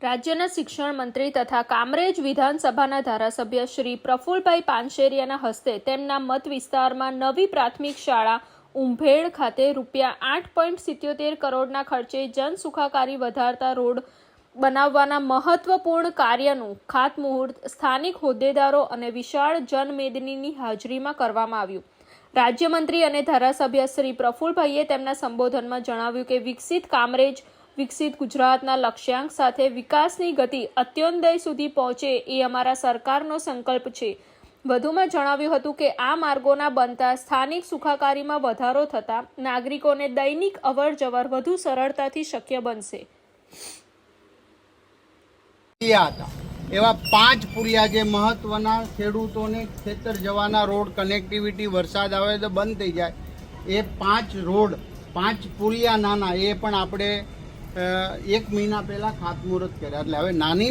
રાજ્યના શિક્ષણ મંત્રી તથા કામરેજ વિધાનસભાના ધારાસભ્ય શ્રી પ્રફુલભાઈ પાનશેરિયાના હસ્તે તેમના મત વિસ્તારમાં નવી પ્રાથમિક શાળા ઉંભેડ ખાતે રૂપિયા આઠ પોઈન્ટ સિત્યોતેર કરોડના ખર્ચે જનસુખાકારી વધારતા રોડ બનાવવાના મહત્વપૂર્ણ કાર્યનું ખાતમુહૂર્ત સ્થાનિક હોદ્દેદારો અને વિશાળ જનમેદનીની હાજરીમાં કરવામાં આવ્યું. રાજ્યમંત્રી અને ધારાસભ્ય શ્રી પ્રફુલભાઈએ તેમના સંબોધનમાં જણાવ્યું કે વિકસિત કામરેજ વિકસિત ગુજરાતના લક્ષ્યાંક સાથે વિકાસની ગતિ અત્યોદય સુધી પહોંચે એ અમારા સરકારનો સંકલ્પ છે. વધુમાં જણાવ્યું હતું કે આ માર્ગોના બનતા સ્થાનિક સુખાકારીમાં વધારો થતાં નાગરિકોને દૈનિક અવરજવર વધુ સરળતાથી શક્ય બનશે. એવા પાંચ પુલિયા જે મહત્વના ખેડૂતોને ખેતર જવાના રોડ કનેક્ટિવિટી વરસાદ આવે તો બંધ થઈ જાય. એ પાંચ રોડ, પાંચ પુલિયા નાના, એ પણ આપણે એક મહિના પહેલા ખાતમુહૂર્ત કર્યા. એટલે હવે નાની નાની